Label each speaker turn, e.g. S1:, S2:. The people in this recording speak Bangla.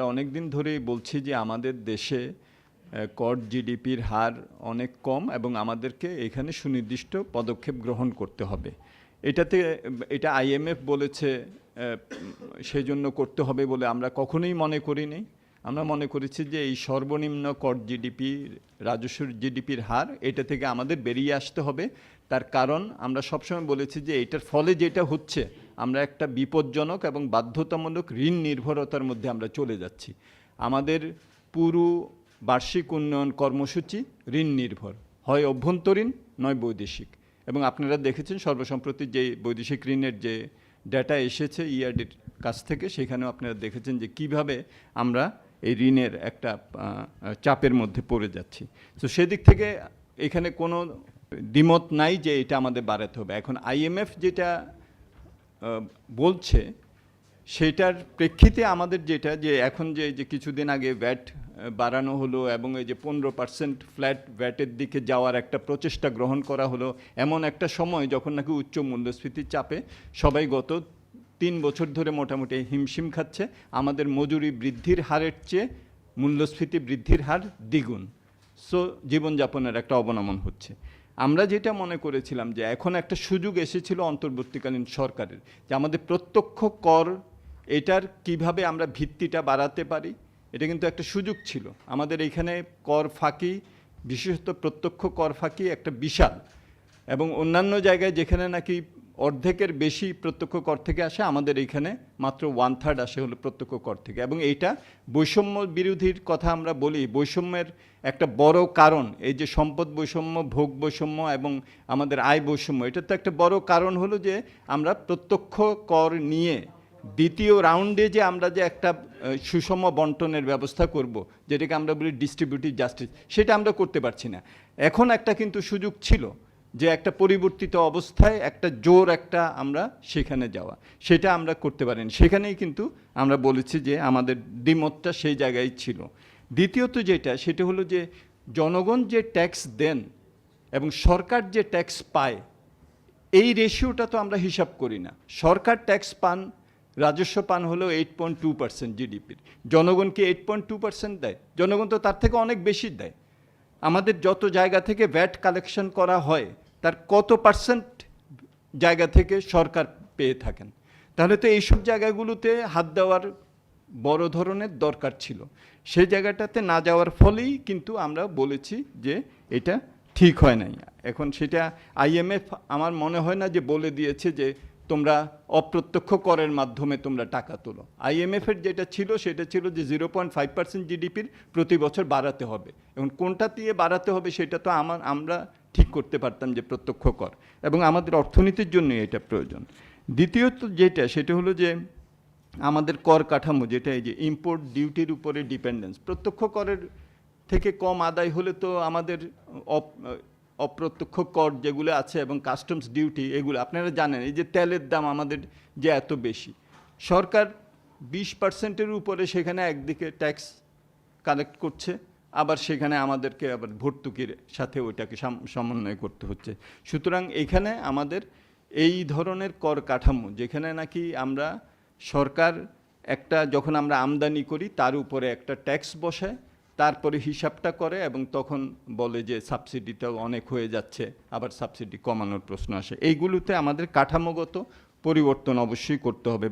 S1: আমরা অনেক দিন ধরেই বলছি যে আমাদের দেশে কর জিডিপির হার অনেক কম এবং আমাদেরকে এখানে সুনির্দিষ্ট পদক্ষেপ গ্রহণ করতে হবে। এটাতে, এটা আইএমএফ বলেছে সেই জন্য করতে হবে বলে আমরা কখনোই মনে করিনি। আমরা মনে করেছি যে এই সর্বনিম্ন কর জিডিপি, রাজস্ব জিডিপির হার, এটা থেকে আমাদের বেরিয়ে আসতে হবে। তার কারণ আমরা সবসময় বলেছি যে এটার ফলে যেটা হচ্ছে আমরা একটা বিপজ্জনক এবং বাধ্যতামূলক ঋণ নির্ভরতার মধ্যে আমরা চলে যাচ্ছি। আমাদের পুরো বার্ষিক উন্নয়ন কর্মসূচি ঋণ নির্ভর। হয় অভ্যন্তরীণ, নয় বৈদেশিক। এবং আপনারা দেখেছেন সর্বসম্প্রতি যে বৈদেশিক ঋণের যে ডেটা এসেছে ইআরডির কাছ থেকে, সেখানেও আপনারা দেখেছেন যে কীভাবে আমরা এই ঋণের একটা চাপের মধ্যে পড়ে যাচ্ছি। তো সেদিক থেকে এখানে কোনো দ্বিমত নাই যে এটা আমাদের বাড়াতে হবে। এখন আইএমএফ যেটা বলছে, সেটার প্রেক্ষিতে আমাদের যেটা যে এখন যে যে কিছুদিন আগে ভ্যাট বাড়ানো হলো এবং এই যে পনেরো পার্সেন্ট ফ্ল্যাট ভ্যাটের দিকে যাওয়ার একটা প্রচেষ্টা গ্রহণ করা হলো, এমন একটা সময় যখন নাকি উচ্চ মূল্যস্ফীতির চাপে সবাই গত তিন বছর ধরে মোটামুটি হিমশিম খাচ্ছে, আমাদের মজুরি বৃদ্ধির হারের চেয়ে মূল্যস্ফীতি বৃদ্ধির হার দ্বিগুণ। সো জীবনযাপনের একটা অবনমন হচ্ছে। আমরা যেটা মনে করেছিলাম যে এখন একটা সুযোগ এসেছিল অন্তর্বর্তীকালীন সরকারের যে আমাদের প্রত্যক্ষ কর এটার কীভাবে আমরা ভিত্তিটা বাড়াতে পারি, এটা কিন্তু একটা সুযোগ ছিল। আমাদের এখানে কর ফাঁকি, বিশেষত প্রত্যক্ষ কর ফাঁকি একটা বিশাল এবং অন্যান্য জায়গায় যেখানে নাকি অর্ধেকের বেশি প্রত্যক্ষ কর থেকে আসে আমাদের এইখানে মাত্র ওয়ান থার্ড আসে হলো প্রত্যক্ষ কর থেকে। এবং এইটা বৈষম্য বিরোধীর কথা আমরা বলি। বৈষম্যের একটা বড় কারণ, এই যে সম্পদ বৈষম্য, ভোগ বৈষম্য এবং আমাদের আয় বৈষম্য, এটা তো একটা বড় কারণ হলো যে আমরা প্রত্যক্ষ কর নিয়ে দ্বিতীয় রাউন্ডে যে আমরা যে একটা সুষম বন্টনের ব্যবস্থা করব, যেটাকে আমরা বলি ডিস্ট্রিবিউটিভ জাস্টিস সেটা আমরা করতে পারছি না। এখন একটা কিন্তু সুযোগ ছিল। যে একটা পরিবর্তিত অবস্থায় একটা জোর একটা আমরা সেখানে যাওয়া। সেটা আমরা করতে পারিনি। সেখানেই কিন্তু আমরা বলেছি যে আমাদের দ্বিমতটা সেই জায়গায় ছিল। দ্বিতীয়ত যেটা, সেটা হলো যে জনগণ যে ট্যাক্স দেন এবং সরকার যে ট্যাক্স পায়, এই রেশিওটা তো আমরা হিসাব করি না। সরকার ট্যাক্স পান, রাজস্ব পান হলো এইট পয়েন্ট টু পার্সেন্ট জিডিপির জনগণকে এইট পয়েন্ট টু পার্সেন্ট দেয়। জনগণ তো তার থেকে অনেক বেশি দেয়। আমাদের যত জায়গা থেকে ভ্যাট কালেকশন করা হয়, তার কত পার্সেন্ট জায়গা থেকে সরকার পেয়ে থাকেন? তাহলে তো এইসব জায়গাগুলোতে হাত দেওয়ার বড় ধরনের দরকার ছিল। সেই জায়গাটাতে না যাওয়ার ফলেই কিন্তু আমরা বলেছি যে এটা ঠিক হয় নাই। এখন সেটা আইএমএফ আমার মনে হয় না যে বলে দিয়েছে যে তোমরা অপ্রত্যক্ষ করের মাধ্যমে তোমরা টাকা তোলো। আইএমএফের যেটা ছিল, সেটা ছিল যে জিরো পয়েন্ট ফাইভ পার্সেন্ট জিডিপির প্রতি বছর বাড়াতে হবে। এবং কোনটা দিয়ে বাড়াতে হবে, সেটা তো আমার, আমরা ঠিক করতে পারতাম যে প্রত্যক্ষ কর। এবং আমাদের অর্থনীতির জন্য এটা প্রয়োজন। দ্বিতীয়ত যেটা, সেটা হলো যে আমাদের কর কাঠামো, যেটা এই যে ইম্পোর্ট ডিউটির উপরে ডিপেন্ডেন্স প্রত্যক্ষ করের থেকে কম আদায় হলে তো আমাদের অপ্রত্যক্ষ কর যেগুলো আছে এবং কাস্টমস ডিউটি এগুলো, আপনারা জানেন, এই যে তেলের দাম আমাদের যে এত বেশি। সরকার বিশ পার্সেন্টের উপরে সেখানে একদিকে ট্যাক্স কালেক্ট করছে, আবার সেখানে আমাদেরকে আবার ভর্তুকির সাথে ওইটাকে সাম- সমন্বয় করতে হচ্ছে। সুতরাং এখানে আমাদের এই ধরনের কর কাঠামো, যেখানে নাকি আমরা সরকার একটা, যখন আমরা আমদানি করি, তার উপরে একটা ট্যাক্স বসায় তারপরে হিসাবটা করে এবং তখন বলে যে সাবসিডিটাও অনেক হয়ে যাচ্ছে, আবার সাবসিডি কমানোর প্রশ্ন আসে। এইগুলোতে আমাদের কাঠামোগত পরিবর্তন অবশ্যই করতে হবে।